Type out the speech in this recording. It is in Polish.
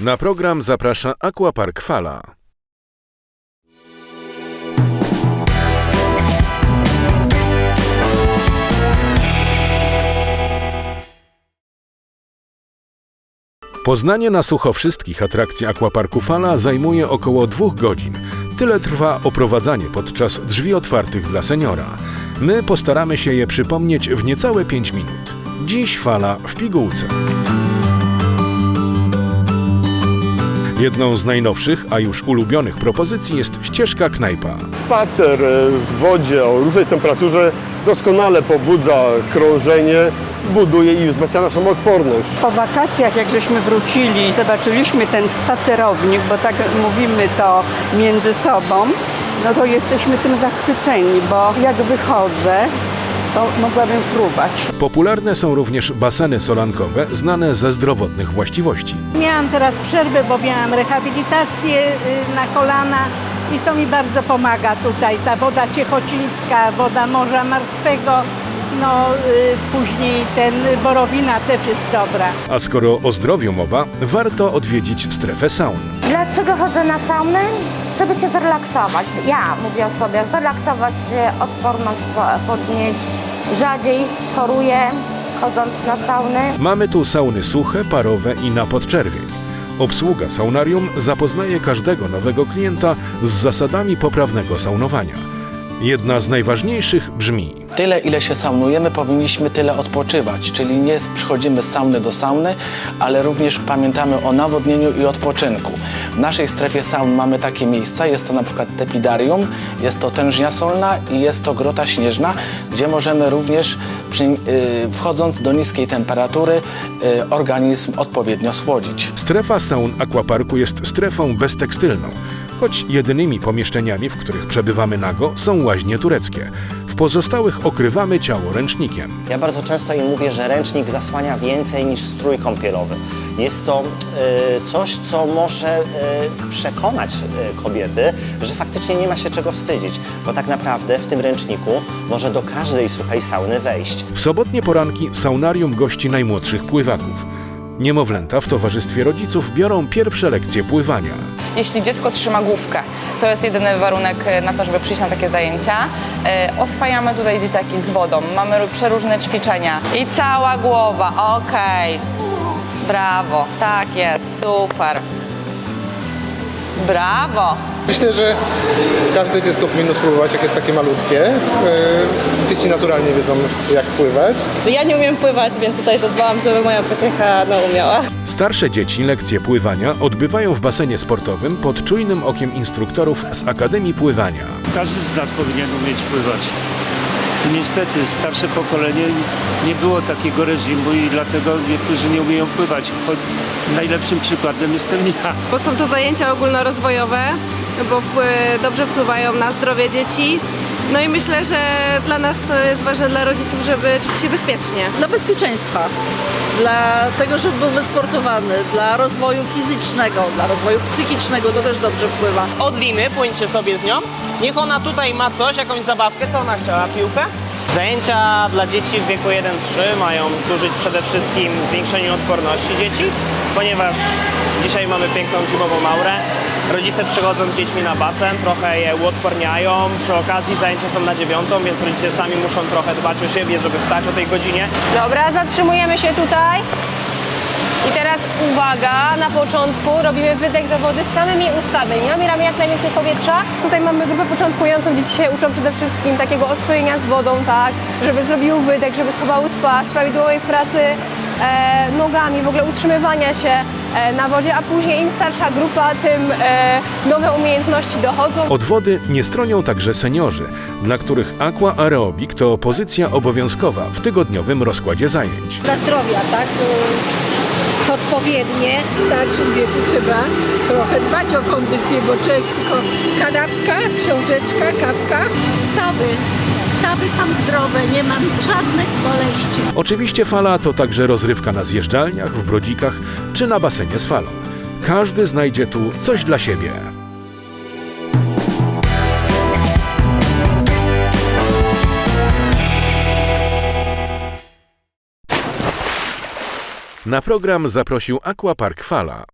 Na program zaprasza Aquapark Fala. Poznanie na sucho wszystkich atrakcji Aquaparku Fala zajmuje około dwóch godzin. Tyle trwa oprowadzanie podczas drzwi otwartych dla seniora. My postaramy się je przypomnieć w niecałe 5 minut. Dziś fala w pigułce. Jedną z najnowszych, a już ulubionych propozycji jest ścieżka knajpa. Spacer e, w wodzie o różnej temperaturze doskonale pobudza krążenie, buduje i wzmacnia naszą odporność. Po wakacjach, jak żeśmy wrócili, zobaczyliśmy ten spacerownik, bo tak mówimy to między sobą, no to jesteśmy tym zachwyceni, bo jak wychodzę, to mogłabym fruwać. Popularne są również baseny solankowe, znane ze zdrowotnych właściwości. Miałam teraz przerwę, bo miałam rehabilitację y, na kolana i to mi bardzo pomaga tutaj. Ta woda ciechocińska, woda Morza Martwego, no y, później ten borowina też jest dobra. A skoro o zdrowiu mowa, warto odwiedzić strefę saun. Dlaczego chodzę na saunę? Żeby się zrelaksować. Ja mówię o sobie, zrelaksować się, odporność po- podnieść. Rzadziej choruję chodząc na sauny. Mamy tu sauny suche, parowe i na podczerwień. Obsługa saunarium zapoznaje każdego nowego klienta z zasadami poprawnego saunowania. Jedna z najważniejszych brzmi: Tyle, ile się saunujemy, powinniśmy tyle odpoczywać, czyli nie przychodzimy z sauny do sauny, ale również pamiętamy o nawodnieniu i odpoczynku. W naszej strefie saun mamy takie miejsca, jest to na przykład tepidarium, jest to tężnia solna i jest to grota śnieżna, gdzie możemy również, przy, y, wchodząc do niskiej temperatury, y, organizm odpowiednio schłodzić. Strefa saun aquaparku jest strefą beztekstylną, choć jedynymi pomieszczeniami, w których przebywamy nago, są łaźnie tureckie. W pozostałych okrywamy ciało ręcznikiem. Ja bardzo często im mówię, że ręcznik zasłania więcej niż strój kąpielowy. Jest to e, coś, co może e, przekonać e, kobiety, że faktycznie nie ma się czego wstydzić, bo tak naprawdę w tym ręczniku może do każdej suchej sauny wejść. W sobotnie poranki saunarium gości najmłodszych pływaków. Niemowlęta w towarzystwie rodziców biorą pierwsze lekcje pływania. Jeśli dziecko trzyma główkę, to jest jedyny warunek e, na to, żeby przyjść na takie zajęcia. E, Oswajamy tutaj dzieciaki z wodą, mamy ró- przeróżne ćwiczenia i cała głowa, okej. Brawo, tak jest, super. Brawo. Myślę, że każde dziecko powinno spróbować, jak jest takie malutkie. E, Dzieci naturalnie wiedzą, jak pływać. Ja nie umiem pływać, więc tutaj zadbałam, żeby moja pociecha no, umiała. Starsze dzieci lekcje pływania odbywają w basenie sportowym pod czujnym okiem instruktorów z Akademii Pływania. Każdy z nas powinien umieć pływać. Niestety starsze pokolenie nie było takiego reżimu i dlatego niektórzy nie umieją pływać. Choć najlepszym przykładem jestem ja. Bo są to zajęcia ogólnorozwojowe, bo wpły- dobrze wpływają na zdrowie dzieci. No i myślę, że dla nas to jest ważne dla rodziców, żeby czuć się bezpiecznie. Dla bezpieczeństwa, dla tego, żeby był wysportowany, dla rozwoju fizycznego, dla rozwoju psychicznego to też dobrze wpływa. od liny, płyńcie sobie z nią. Niech ona tutaj ma coś, jakąś zabawkę, co ona chciała, piłkę. Zajęcia dla dzieci w wieku 1-3 mają służyć przede wszystkim zwiększeniu odporności dzieci, ponieważ dzisiaj mamy piękną zimową maurę. Rodzice przychodzą z dziećmi na basen, trochę je uodporniają. Przy okazji zajęcia są na dziewiątą, więc rodzice sami muszą trochę dbać o siebie, żeby wstać o tej godzinie. Dobra, zatrzymujemy się tutaj. I teraz uwaga, na początku robimy wydech do wody z samymi ustami. Nabieramy jak najwięcej powietrza. Tutaj mamy grupę początkującą, gdzie się uczą przede wszystkim takiego oswojenia z wodą, tak, żeby zrobił wydech, żeby schowały twarz, prawidłowej pracy e, nogami, w ogóle utrzymywania się na wodzie, a później im starsza grupa, tym e, nowe umiejętności dochodzą. Od wody nie stronią także seniorzy, dla których aqua aerobik to pozycja obowiązkowa w tygodniowym rozkładzie zajęć. Dla zdrowia, tak? Odpowiednie. W starszym wieku trzeba trochę dbać o kondycję, bo człowiek tylko kanapka, książeczka, kawka. Stawy. Stawy są zdrowe, nie mam żadnych boleści. Oczywiście fala to także rozrywka na zjeżdżalniach, w brodzikach czy na basenie z falą. Każdy znajdzie tu coś dla siebie. Na program zaprosił Aquapark Fala.